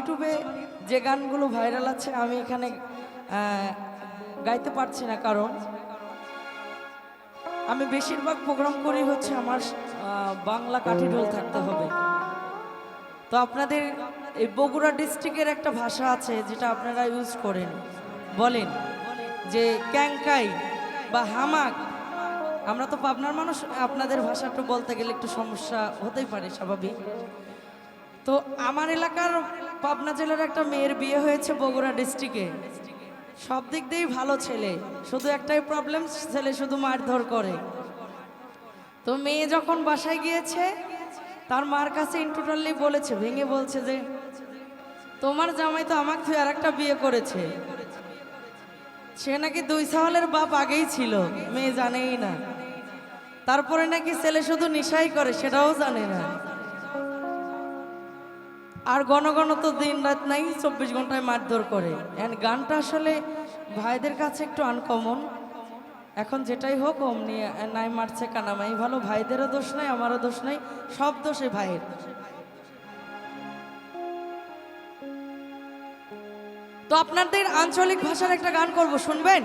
ইউটিউবে যে গানগুলো ভাইরাল আছে, আমি এখানে গাইতে পারছি না কারণ। আমি বেশিরভাগ প্রোগ্রাম করি হচ্ছে আমার বাংলা কাঠি ঢোল থাকতে হবে। তো আপনাদের এই বগুড়া ডিস্ট্রিক্টের একটা ভাষা আছে যেটা আপনারা ইউজ করেন। বলেন যে ক্যাংকাই বা হামাক। আমরা তো পাবনার মানুষ, আপনাদের ভাষাটা বলতে গেলে একটু সমস্যা হতেই পারে, স্বাভাবিক। তো আমার এলাকার পাবনা জেলার একটা মেয়ের বিয়ে হয়েছে বগুড়া ডিস্ট্রিক্টে। সব দিক দিয়েই ভালো ছেলে। শুধু একটাই প্রবলেম ছেলে শুধু মারধর করে। তো মেয়ে যখন বাসায় গিয়েছে, তার মার কাছে ইন্টুটালি বলেছে, ভেঙে বলছে যে, তোমার জামাই তো আমাকে তুই আর একটা বিয়ে করেছে। সে নাকি দুই সাওয়ালের বাপ আগেই ছিল, মেয়ে জানেই না। তারপরে নাকি ছেলে শুধু নেশাই করে, সেটাও জানে না। আর ঘন তো দিন রাত নাই, চব্বিশ ঘন্টায় মারধর করে। এন্ড গানটা আসলে ভাইদের কাছে একটু আনকমন এখন যেটাই হোক, অমনি নাই মারছে কানামাই ভালো, ভাইদেরও দোষ নাই, আমারও দোষ নাই, সব দোষে ভাইয়ের। তো আপনাদের আঞ্চলিক ভাষার একটা গান করব, শুনবেন?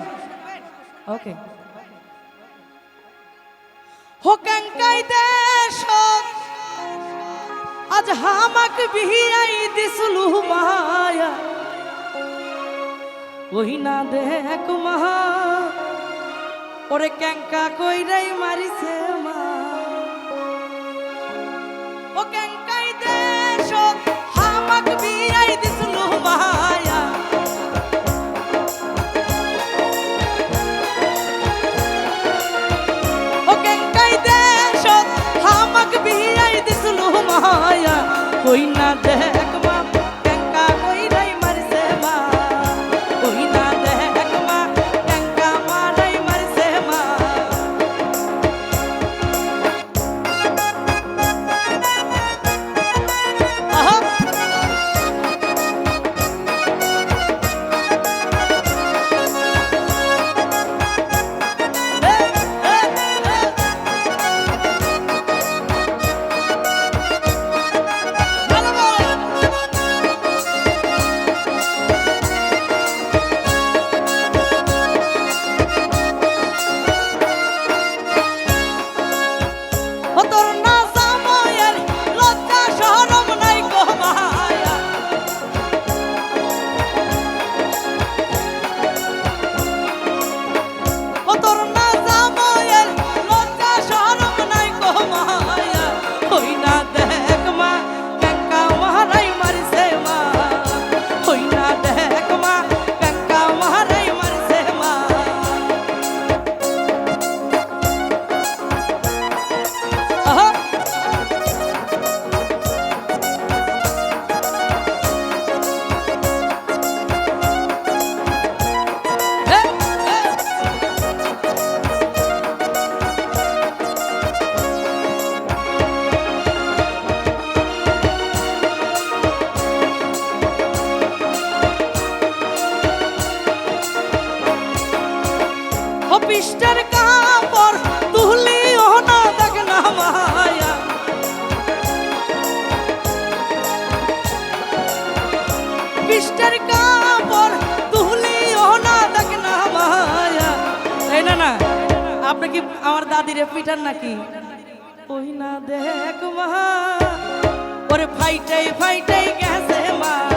ওকে হোকাঙ্কাই দেশ আজ হামাক বিহিয়াই দিসলু মায়া। ওই না দেখ মা ওরে ক্যাঙ্কা কইরাই মারিছে মা। ও ক্যাঙ্কাই দেশ হামাক বিহিয়াই পিস্টার কাপড় তুলি ও না দেখ না মায়া। কাপড় দেখ না মায়া। না না, আপনি কি আমার নাকি? ওই না দেখ মা। ওরে ফাইটাই ফাইটাই গেছে মা।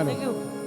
Hallelujah.